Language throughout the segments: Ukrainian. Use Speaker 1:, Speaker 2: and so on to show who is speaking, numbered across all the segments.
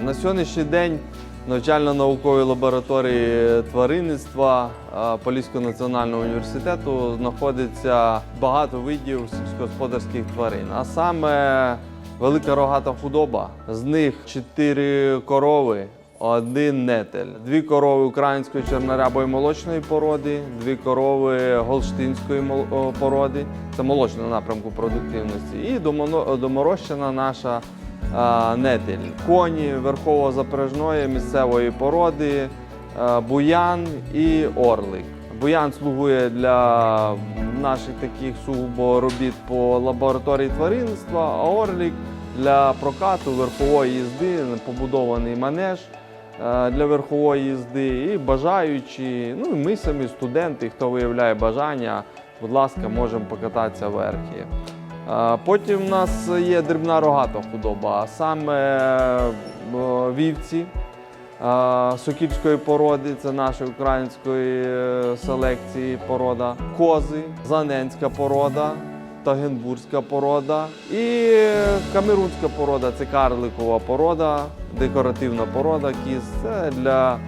Speaker 1: На сьогоднішній день навчально-науковій лабораторії тваринництва Поліського національного університету знаходиться багато видів сільськогосподарських тварин, а саме велика рогата худоба. З них чотири корови, один нетель, дві корови української чорнорябої молочної породи, дві корови голштинської породи, це молочного напрямку продуктивності, і доморощена наша нетель. Коні верхово-запряжної місцевої породи, буян і орлик. Буян слугує для наших таких сугубо робіт по лабораторії тваринництва, а орлик для прокату верхової їзди, побудований манеж для верхової їзди. І бажаючі, ну і ми самі студенти, хто виявляє бажання, будь ласка, можемо покататися верхи. Потім в нас є дрібна рогата худоба, а саме е, вівці сокільської породи, це нашої української е, селекції порода, кози, заненська порода, тагенбурзька порода і камерунська порода це карликова порода, декоративна порода кіз. Це для е,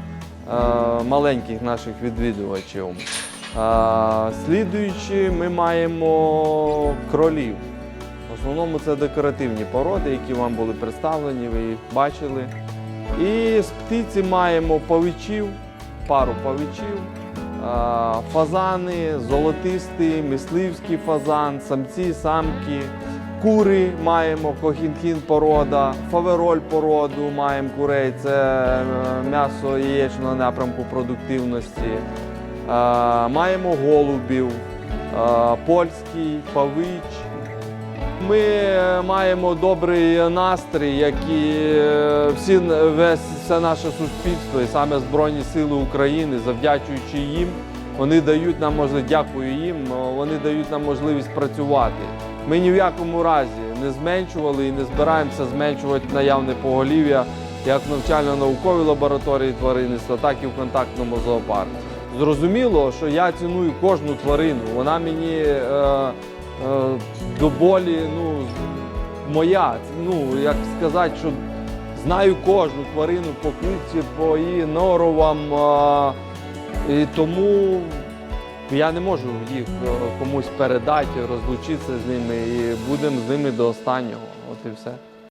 Speaker 1: маленьких наших відвідувачів. Слідуючи, ми маємо кролів. В основному це декоративні породи, які вам були представлені, ви їх бачили. І з птиці маємо павичів, пару павичів, фазани, золотистий, мисливський фазан, самці, самки, кури маємо, кохінхін порода, фавероль породу маємо курей, це е, м'ясо яєчного напрямку продуктивності. Маємо голубів, польський, павич. Ми е, маємо добрий настрій, як і е, всі весь все наше суспільство, і саме Збройні Сили України, завдячуючи їм, вони дають нам можливість, дякую їм, вони дають нам можливість працювати. Ми ні в якому разі не зменшували і не збираємося зменшувати наявне поголів'я як в навчально-науковій лабораторії тваринництва, так і в контактному зоопарку. Зрозуміло, що я ціную кожну тварину. Вона мені е, е, до болі ну, моя. Ну, як сказати, що знаю кожну тварину по кульці, по її норовам. е, і тому я не можу їх е, комусь передати, розлучитися з ними і будемо з ними до останнього. От і все.